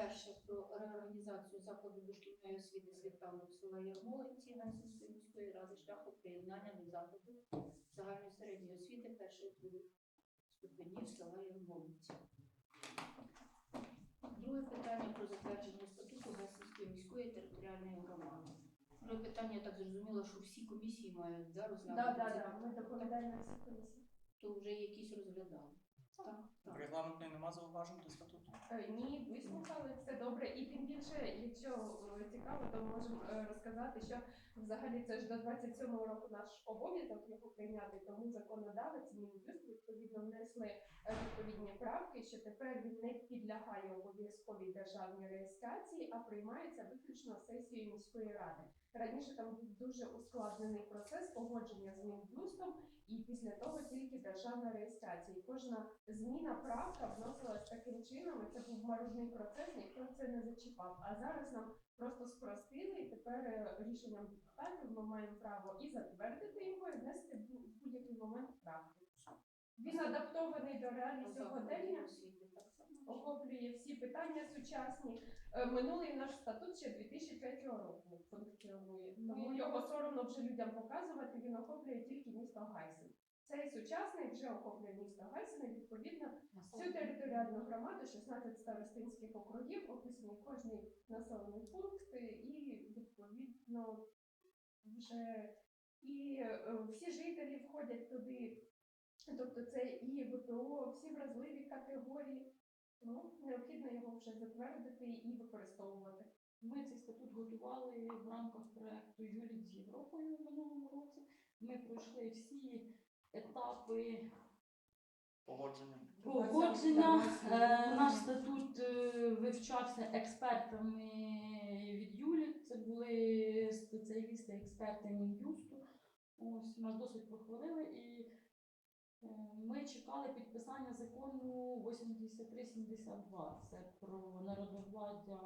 Перше про реорганізацію закладу дошкільної освіти світанок села Ярмолинці Гайсинської міської ради шляхом приєднання до закладу загальної середньої освіти першої другої ступенів села Ярмолинці. Друге питання про затвердження статуту Гайсинської міської територіальної громади. Друге питання, я так зрозуміла, що всі комісії мають да, Да, розглянути. да, це да. Ми доповідаємо всі комісії. То вже якісь розглядали. Так. Регламентної нема зауважень до статуту? Е, Ні, вислухали все добре. І тим більше, якщо е, цікаво, то можемо е, розказати, що взагалі це ж до 27-го року наш обов'язок його прийняти, тому законодавець Мін'юст відповідно внесли е, відповідні правки, що тепер він не підлягає обов'язковій державній реєстрації, а приймається виключно сесією міської ради. Раніше там був дуже ускладнений процес погодження з Мін'юстом, і після того тільки державна реєстрація. І кожна зміна правка вносилась таким чином, і це був марудний процес, ніхто це не зачіпав. А зараз нам просто спростили, і тепер е, рішенням депутатів ми маємо право і затвердити його, і внести в будь-який момент правки. Він адаптований до реалій сьогодення. Охоплює всі питання сучасні. Е, Минулий наш статут ще 2003 року. Тому його соромно вже людям показувати. Він охоплює тільки місто Гайсин. Цей сучасний вже охоплює місто Гайсин. І відповідно Всю територіальну громаду, 16 старостинських округів, описаний кожний населений пункт, і відповідно вже і е, всі жителі входять туди. Тобто це і ВПО, всі вразливі категорії. Тому необхідно його вже затвердити і використовувати. Ми цей статут готували в рамках проекту Юліт з Європою в минулому році. Ми пройшли всі етапи Погодження. погодження. Е, Наш статут е, вивчався експертами від Юліт. Це були спеціалісти, експерти Мін'юсту. Ось нас досить похвалили і ми чекали підписання закону 8372. Це про народовладдя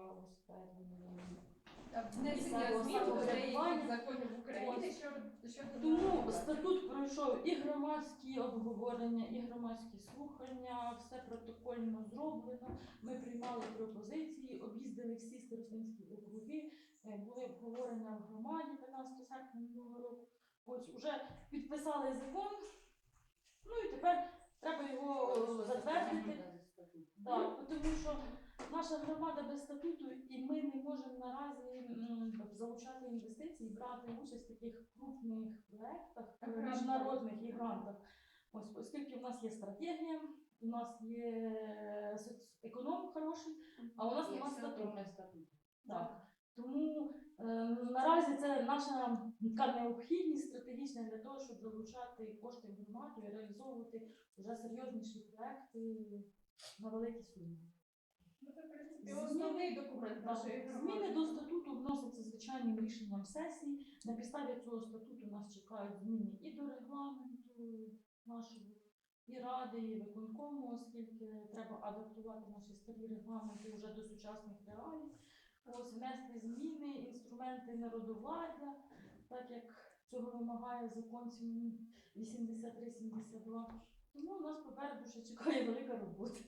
щодо Тому статут пройшов і громадські обговорення, і громадські слухання, все протокольно зроблено. Ми приймали пропозиції, об'їздили всі старостинські округи, е, були обговорення в громаді 15 серпня минулого року. Ось уже підписали закон. Ну і тепер треба його затвердити. Так, тому що наша громада без статуту, і ми не можемо наразі залучати інвестиції, брати участь в таких крупних проєктах, е, міжнародних і грантах. Ось, оскільки в нас є стратегія, у нас є соц- економ хороший, а у нас немає статуту. статут. Так. Тому е, наразі це наша така необхідність стратегічна для того, щоб залучати кошти в громаду і реалізовувати вже серйозніші проекти на великі суми. Основний документ нашої Зміни до статуту вносяться звичайним рішенням сесії. На підставі цього статуту нас чекають зміни і до регламенту нашого, і ради, і виконкому, оскільки треба адаптувати наші старі регламенти вже до сучасних реалій. Ось внести зміни, інструменти народовладдя, так як цього вимагає закон 83-72. Тому у нас попереду ще чекає велика робота.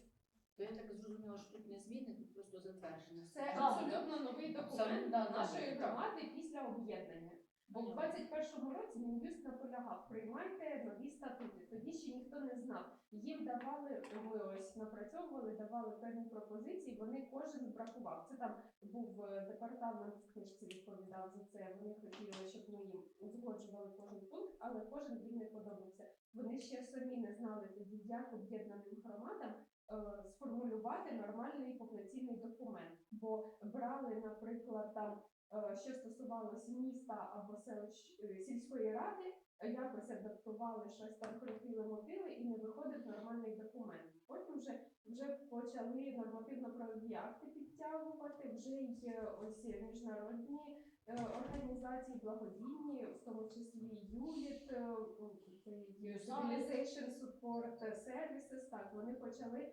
То я так зрозуміла, що тут не зміни, тут просто затвердження. Це Так. абсолютно новий документ Абсолютно, да, нашої так. громади після об'єднання. Бо в 21-му році Мін'юст наполягав, приймайте нові статути. Тоді ще ніхто не знав. Їм давали, ми ось напрацьовували, давали певні пропозиції, вони кожен бракував. Це там був е, департамент в книжці відповідав за це. Вони хотіли, щоб ми їм узгоджували кожен пункт, але кожен їм не подобався. Вони ще самі не знали тоді, як об'єднаним громадам сформулювати нормальний повноцінний документ. Бо брали, наприклад, там, е, що стосувалося міста або селищ е, сільської ради, е, якось адаптували щось там, крутили мотили і не виходив нормальний документ. Потім вже вже почали нормативно-правові акти підтягувати, вже є ось міжнародні е, організації благодійні, в тому числі ЮЛІТ, е, Civilization Support Services, так, вони почали е,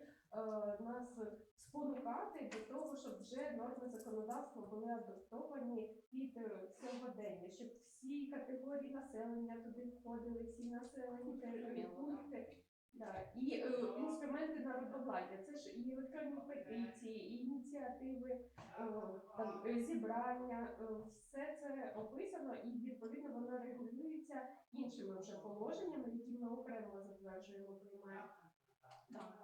нас спонукати до того, щоб вже норми законодавства були адаптовані під е, сьогодення, щоб всі категорії населення туди входили, всі населені пункти. Да. І е, інструменти народовладдя. Це ж і електронні петиції, і ініціативи, е, там, е, зібрання. е, Все це описано і відповідно воно регулюється іншими вже положеннями, які ми окремо затверджуємо, приймаємо. Так,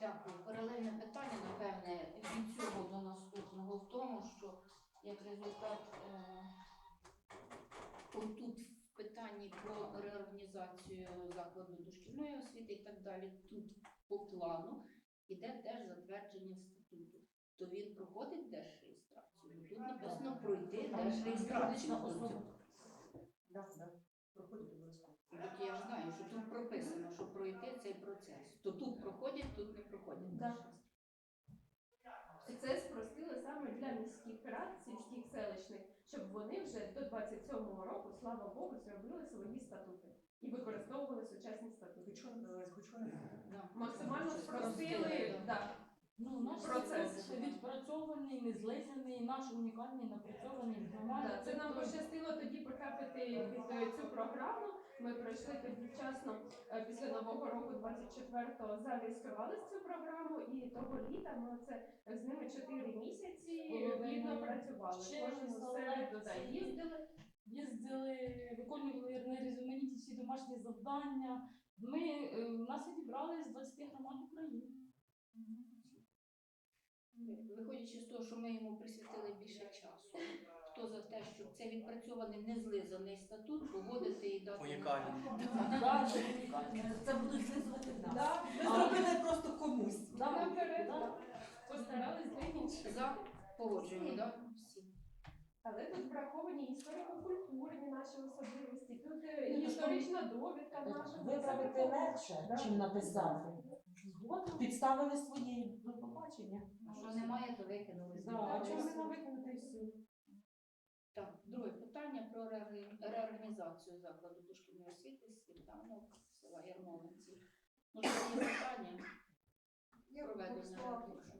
дякую. Паралельне питання, напевне, від цього до наступного в тому, що як результат е, в питанні про реорганізацію закладу дошкільної освіти і так далі, тут по плану іде теж затвердження статуту. То він проходить держреєстрацію. Тут написано пройти держреєстрацію. Проходить обов'язково. От я ж знаю, що тут прописано, що пройти цей процес. То тут проходять, тут не проходять. Да. І це спростили саме для міських рад, сільських селищних, щоб вони вже до 27-го року, слава Богу, зробили свої статути і використовували сучасні статути. Да. Максимально Спростили, спростили, да. Ну, наш Процес. відпрацьований, не злизаний, наш унікальний, напрацьований. Да, це нам Тобто, пощастило тоді потрапити під е, цю програму. Ми пройшли тоді вчасно е, після нового року 24-го зареєстрували цю програму, і того літа ми це з ними 4 місяці Половину плідно працювали. да, лекції. їздили. їздили, виконували різноманітні всі домашні завдання. Ми е, нас відібрали з 20 громад України. Виходячи з того, що ми йому присвятили більше часу, хто за те, щоб це відпрацьований незлизаний статут, погодити і дати. Унікальний. Да, це будуть знизувати нас. Да, Ми зробили просто комусь. Да, Наперед, да. да. Постарались інших. За погоджуємо, так? Всі. Але тут враховані історико-культурні наші особливості, тут е, Ні, ну, історична довідка наша. Виправити легше, Да. чим написати. Згодом. Підставили свої до побачення. А що немає, то викинули. Да, А чому не викинути все? Так, друге питання про реорганізацію закладу дошкільної освіти Світанок села Ярмолинці. Ну, є питання Я проведення.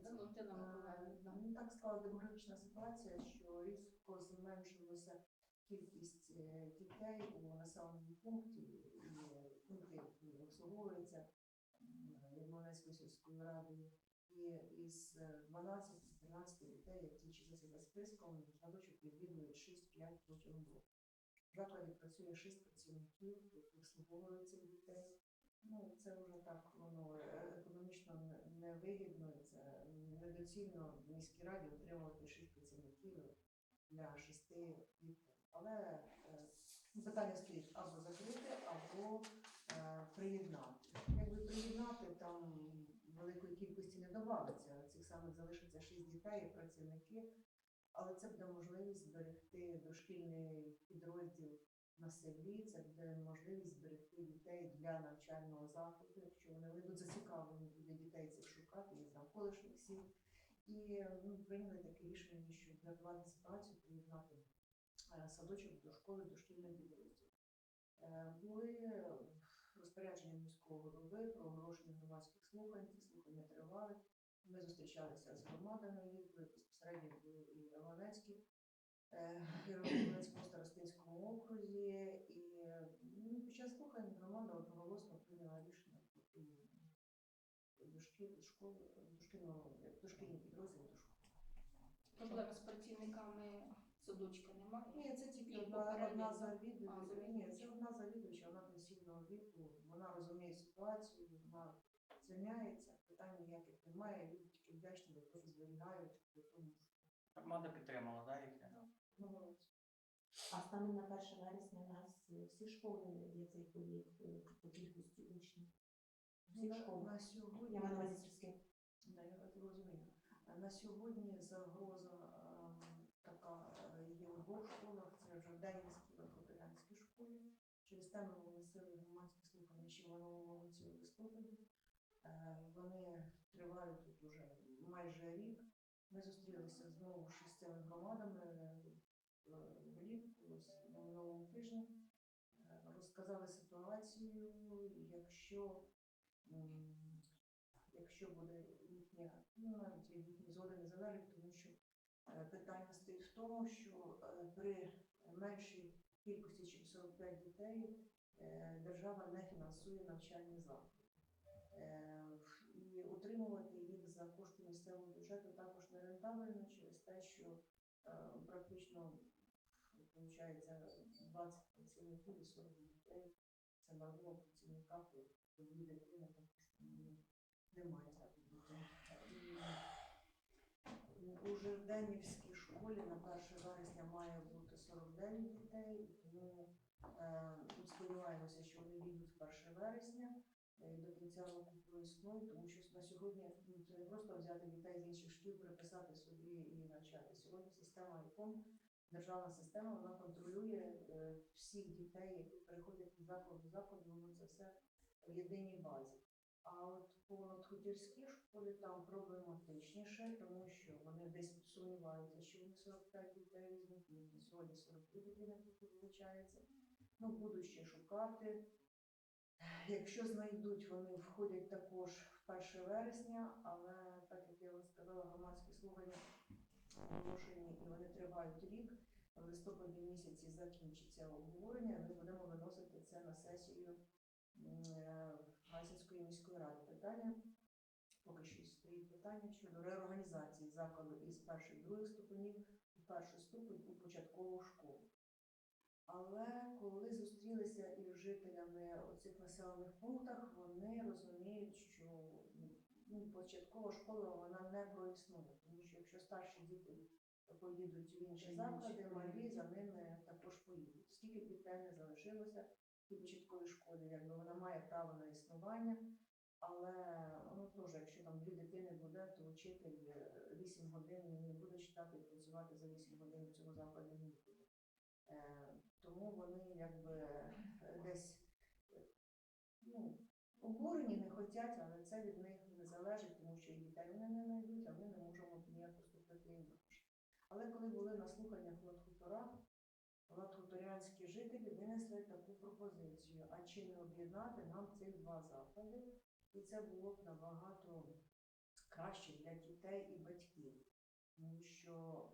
Валентина Миколаївна. Ну, так склала демографічна ситуація, що різко зменшилася кількість е, дітей у населеному пункті, і пункти які обслуговуються Ярмолинською сільською радою. І із е, 12-13 дітей, які числяться за списком, садочок відвідують 6-5 протягом року. В закладі працює 6 працівників, які обслуговують дітей. Ну, це вже так воно е, економічно не- невигідно, це недоцільно в міській раді отримувати шість працівників для шести дітей. Але е, питання стоїть або закрити, або е, приєднати. Якби приєднати, там великої кількості не добавиться. Цих самих залишиться шість дітей працівники, але це буде можливість зберегти дошкільний підрозділ на селі, це буде можливість зберегти дітей для навчального закладу, якщо вони будуть зацікавлені буде дітей цих шукати із навколишніх сіл. І ну, прийняли таке рішення, щоб врятувати ситуацію, приєднати е, садочок до школи дошкільний підрозділ. Е, Були розпорядження міського голови про оголошення громадських слухань. Ці слухання тривали. Ми зустрічалися з громадами, їздили безпосередньо і в е, і в старостинському окрузі. І ну, під час слухань громада одноголосно прийняла рішення про приєднання дошкільного, до школи. Проблеми з працівниками садочка немає. Ні, це тільки одна, одна завідувача. Ні, це одна завідувача, вона пенсійного віку, вона розуміє ситуацію, вона звільняється, питань ніяких немає, люди тільки вдячні, бо теж зберігають, при тому, що Громада підтримала, так, їхня? ну, А станом на 1 вересня у нас е, всі школи є цей повік е, по кількості учнів. Всі на, на сьогодні, на увазі сільських. На сьогодні загроза ем, така е, є у двох школах. Це в Денівській і Копилянській школі. Через те ми оголосили громадські слухання ще в минулому році у листопаді. Е, Вони тривають тут уже майже рік. Ми зустрілися знову з цими громадами е, влітку, на минулому тижні. Е, Розказали ситуацію, якщо якщо буде їхня, ну навіть від їхньої згоди не залежить, тому що е, питання стоїть в тому, що е, при меншій кількості, ніж 45 дітей, е, держава не фінансує навчальні заклади. І утримувати їх за кошти місцевого бюджету також нерентабельно через те, що практично виходить 20 працівників і 40 дітей. Це вагомо працівника, І У Жерденівській школі на 1 вересня має бути 49 дітей, і тому е, сподіваємося, що вони війдуть в 1 вересня е, до кінця року проіснують, тому що на сьогодні ну, це не просто взяти дітей з інших шкіл, приписати собі і навчати. Сьогодні система ІКОМ, державна система, вона контролює е, всіх дітей, які переходять від закладу до закладу, воно це все в єдиній базі. А от по Надхутірській школі там проблематичніше, тому що вони десь сумніваються, що вони 45 дітей візьмуть, сьогодні 42 дитини вилучається. Ну, будуть ще шукати. Якщо знайдуть, вони входять також в 1 вересня, але так як я вам сказала, громадські слухання оголошені і вони тривають рік. В листопаді місяці закінчиться обговорення. Ми будемо виносити це на сесію Гайсинської міської ради. Питання поки що стоїть питання щодо реорганізації закладу із перших других ступенів у перший ступень у початкову школу. Але коли зустрілися із жителями оцих населених пунктах, вони розуміють, що ну, початкова школа вона не проіснує, тому що якщо старші діти поїдуть в інші заклади, малі за ними також поїдуть. Скільки дітей не залишилося в тій початковій школі, якби вона має право на існування, але ну теж, якщо там дві дитини буде, то вчитель 8 годин він не буде читати і працювати за 8 годин в цьому закладі не буде. Е, тому вони якби е, десь е, ну, обурені не хочуть, але це від них не залежить, тому що і дітей вони не знайдуть, а ми не можемо ніяк поступити інакше. Але коли були на слуханнях Ладхутора, ладхуторянські жителі винесли таку пропозицію, а чи не об'єднати нам цих два заклади, і це було б набагато краще для дітей і батьків. Тому що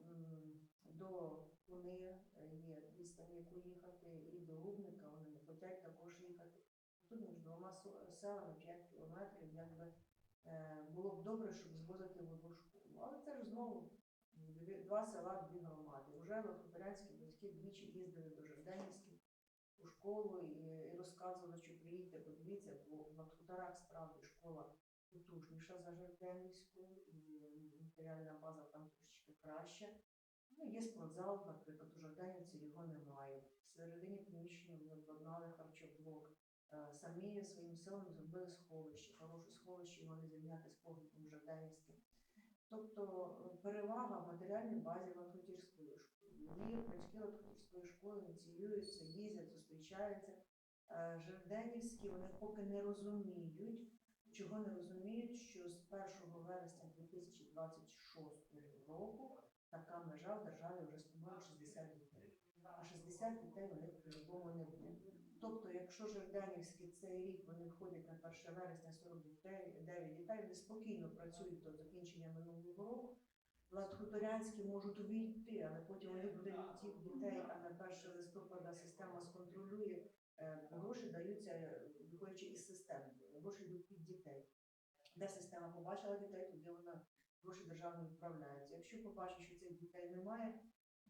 до Куни є відстань, яку їхати, і до Рубника вони не хочуть також їхати. Тут між двома селами 5 кілометрів, якби е, було б добре, щоб звозити в одну школу. Але це ж знову два села, дві громади. Уже латвопорянські батьки двічі їздили до Жорданівських у школу і, розказували, що приїдьте, подивіться, бо в Латвуторах справді школа потужніша за Жорданівську, і матеріальна база там трошечки краща. Ну, є спортзал, наприклад, у Жорданівці його немає. Всередині приміщення вони обладнали харчоблок. Е, Самі своїм силами зробили сховище, хороше сховище, вони зрівняти з поглядом Жорданівським. Тобто е, перевага в матеріальній базі Латвутірської школи. Її батьки Латвутірської школи ініціюються, їздять, зустрічаються. Е, Жерденівські вони поки не розуміють, чого не розуміють, що з 1 вересня 2026 року така межа в державі вже становить 60 дітей. А 60 дітей у них по-любому не буде. Тобто, якщо Жерденівські цей рік вони входять на 1 вересня 49 дітей, вони спокійно працюють до закінчення минулого року. Ладхуторянські можуть увійти, але потім вони буде відтік дітей, а на 1 листопада система сконтролює. е, Гроші даються, виходячи із системи. Гроші йдуть під дітей. Де система побачила дітей, туди вона гроші державні відправляються. Якщо побачить, що цих дітей немає,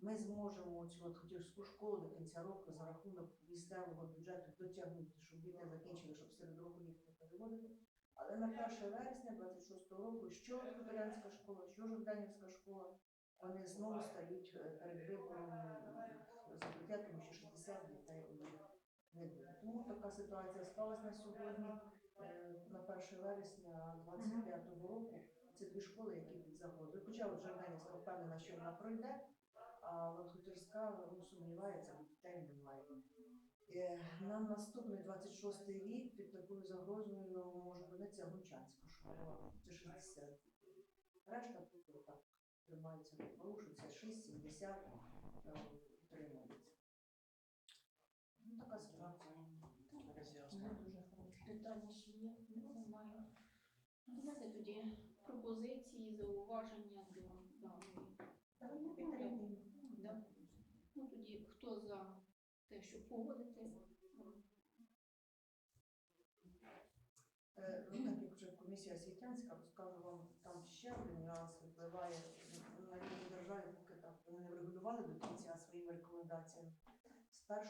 ми зможемо цю от хотівську школу до кінця року за рахунок місцевого бюджету дотягнути, щоб діти закінчили, щоб серед року їх не переводити. Але на 1 вересня 26 року, що Хуторянська школа, що Жорданівська школа, вони знову стають е, перед вибором закриття, тому що 60 дітей у них не буде. Тому така ситуація склалась на сьогодні. Е, На 1 вересня 25 року це дві школи, які під загрозою. Хоча от впевнена, що вона пройде, а от Хуторська ну, сумнівається, дітей немає. Е, На наступний 26-й рік під такою загрозою може опинитися Гончанська школа. Це 60. Решта тут так тримаються на полу, що 6-70 е, утримується. Ну, така ситуація. Роз'яснення. Питання ще є? Немає. Давайте тоді пропозиції, зауваження до даної Ну тоді хто за те, щоб погодити? Е, так як скажу вам, там ще один нюанс впливає на рівні держави, поки так вони не врегулювали до кінця своїми рекомендаціями. З 1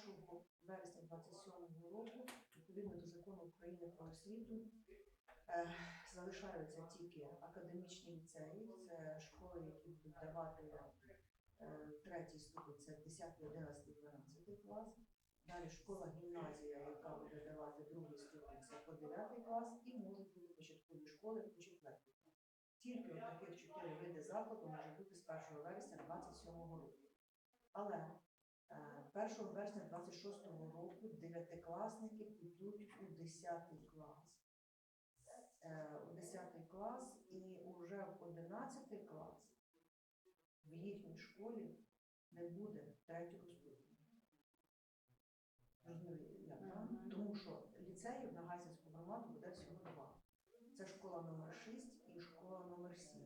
вересня 27 року, відповідно до закону України про освіту, е, залишаються тільки академічні ліцеї, це школи, які будуть давати третій ступень, це 10, 11, 12 клас. Далі школа гімназія, яка буде давати другий ступінь, це по 9 клас, і можуть бути початкові школи по 4 клас. Тільки таких чотири види закладу може бути з 1 вересня 27 року. Але е, 1 вересня 26 року дев'ятикласники підуть у 10 клас. Е, У 10 клас і вже в 11 клас в їхній школі не буде третього ступеня. Розумієте. Тому що ліцеїв на Гайсинську громаду буде всього два. Це школа номер 6 і школа номер 7.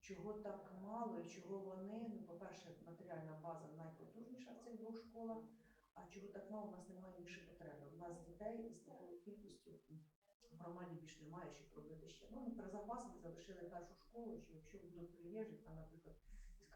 Чого так мало і чого вони, ну, по-перше, матеріальна база найпотужніша в цих двох школах, а чого так мало, у нас немає більше потреби. У нас дітей з такою кількістю в громаді більше немає, щоб робити ще. Ну, про запас ми залишили першу школу, що якщо будуть приїжджі, там, наприклад,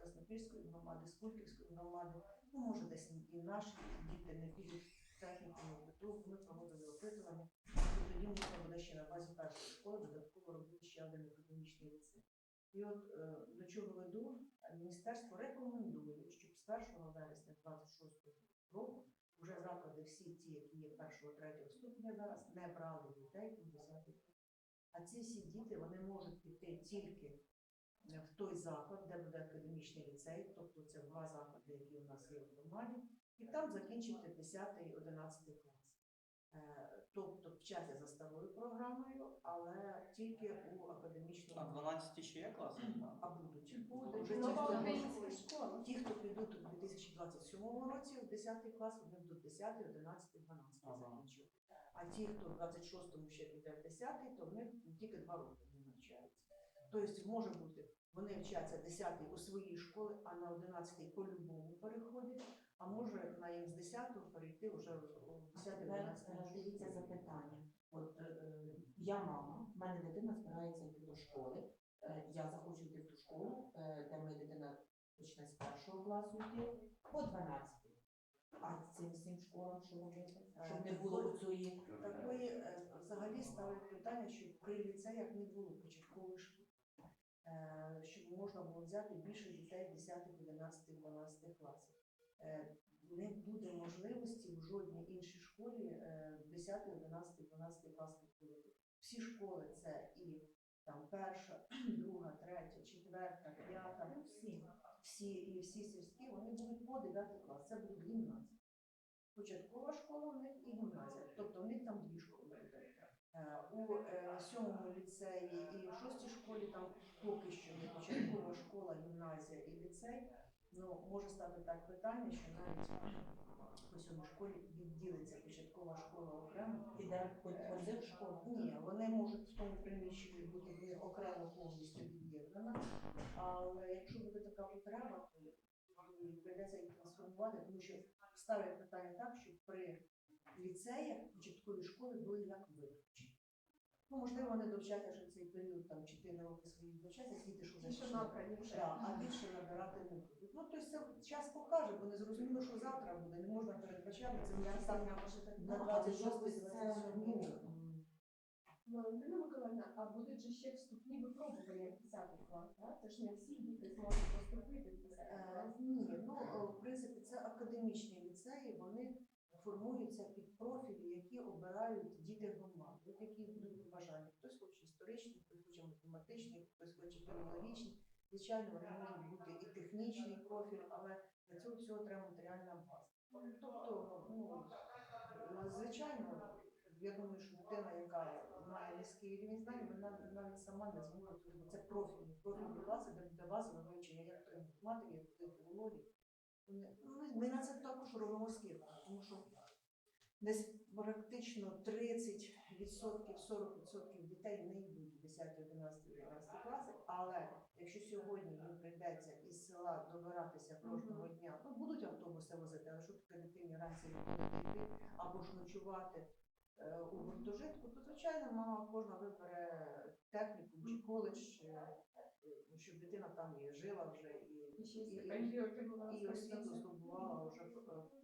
Краснопільської громади, з Кульківської громади, ну, може, десь і наші діти не підуть в техніку, тобто ми проводили опитування, і тоді можна буде ще на базі першої школи додатково робити ще один академічний ліцей. І от е, до чого веду, міністерство рекомендує, щоб з 1 вересня 26 року вже заклади всі ті, які є першого, третього ступеня зараз, не брали дітей у 10 клас. А ці всі діти вони можуть піти тільки в той заклад, де буде академічний ліцей, тобто це два заклади, які у нас є в громаді, і там закінчити 10-11 клас. Е, Тобто вчаться за старою програмою, але тільки у академічному А 12 ще є класи? а будуть. Буде Вже ті, хто. Ті, хто підуть у 2027 році в 10 клас, вони будуть 10, 11, 12 Ага. закінчувати. А ті, хто в 26-му ще піде в 10, то в них тільки 2 роки не навчаються. Тобто може бути, вони вчаться 10 у своїй школі, а на 11 по-любому переходять, а може на їм з 10 перейти вже в 10 Тепер 11 е, дивіться запитання. От е, е, я мама, в мене дитина збирається йти до школи. Е, Я захочу йти в ту школу, е, де моя дитина почне з першого класу йти по 12. А цим всім школам що робити? Щоб не було цієї Такої е, взагалі ставить питання, щоб при ліцеях не було початкової школи. Е, Щоб можна було взяти більше дітей 10, 11, 12 класів. Не буде можливості в жодній іншій школі е, в 10, 11, 12 клас підходити. Всі школи це і там перша, друга, третя, четверта, п'ята, всі, всі і всі сільські, вони будуть по 9 клас. Це будуть гімназії. Початкова школа в них і гімназія. Тобто в них там дві школи буде. У е, сьомому ліцеї і в шостій школі там поки що не початкова школа, гімназія і ліцей. Ну, може стати так питання, що навіть по сьомій школі відділиться початкова школа окремо. піде хоч позив школу. Ні, вони можуть в тому приміщенні бути окремо повністю від'єднана. Але якщо буде така потреба, то прийдеться їх трансформувати, тому що ставлять питання так, щоб при ліцеях початкові школи були як виключені. Ну, можливо, вони довчаться, що цей період там 4 роки свої довчаться, діти що вже. Да, а більше набирати не будуть. Ну, тобто це час покаже, бо не зрозуміло, що завтра буде, не можна передбачати. Це не там на Ну, але 26 якось це, 27 ну, Валентина Миколаївна, а будуть же ще вступні випробування в 10 клас, так? Це ж не всі діти зможуть поступити в 10 Е, клас. Ні, ну е, в принципі це академічні ліцеї, вони формуються під профілі, які обирають діти громад, які будуть бажання. Хтось хоче історичні, хтось хоче математичні, хтось хоче філологічні. Звичайно, вони можуть бути і технічний профіль, але для цього всього треба матеріальна база. Тобто, ну звичайно, я думаю, що дитина, яка має низький рівень знань, вона навіть сама не зможе, це профільні, профільні класи, де базове вивчення як інформатики, як то філології. Ми, на це також робимо скидку, тому що десь практично 30%, 40% дітей не йдуть в 10, 11, 12 класи, але якщо сьогодні їм прийдеться із села добиратися кожного дня, ну будуть автобуси возити, але що таке дитині вранці йти або ж ночувати е, у гуртожитку, то звичайно мама кожна вибере техніку чи коледж, щоб дитина там і жила вже і, І і, і, освіту здобувала вже е,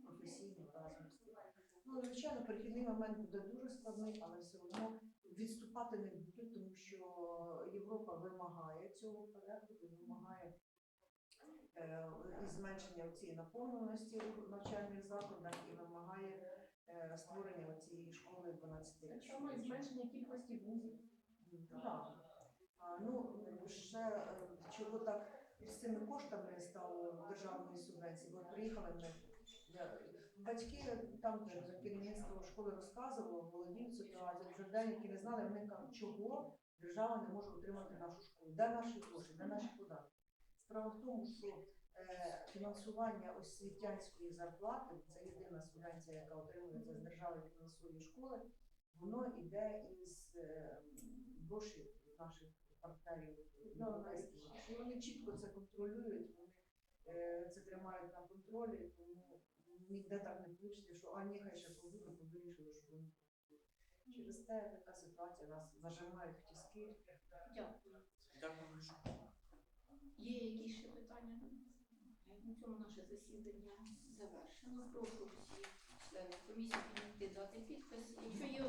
професійну разом з. Ну, звичайно, перехідний момент буде дуже складний, але все одно відступати не будуть, тому що Європа вимагає цього порядку, вимагає е, зменшення цієї наповненості у навчальних закладах і вимагає е, створення цієї школи 12 Так само і зменшення кількості вузів. Так. Ну, ще е, чого так з цими коштами стало державної субвенції, бо приїхали ми. Батьки там, де керівництво школи розказувало, володіють ситуацією, вже деякі не знали, вони кажуть, чого держава не може утримати нашу школу, де наші гроші, де наші податки. Справа в тому, що е, фінансування освітянської зарплати, це єдина субвенція, яка отримується з держави, фінансує школи, воно йде із е, грошей наших партнерів європейських. І вони чітко це контролюють, вони е, це тримають на контролі, тому ніде так не вийшло, що а ні, хай ще бо вирішили, що вони. Через те така ситуація нас зажимають в тіски. Дякую. Є якісь ще питання? На цьому наше засідання завершено. Прошу всіх членів комісії дати підпис. Якщо є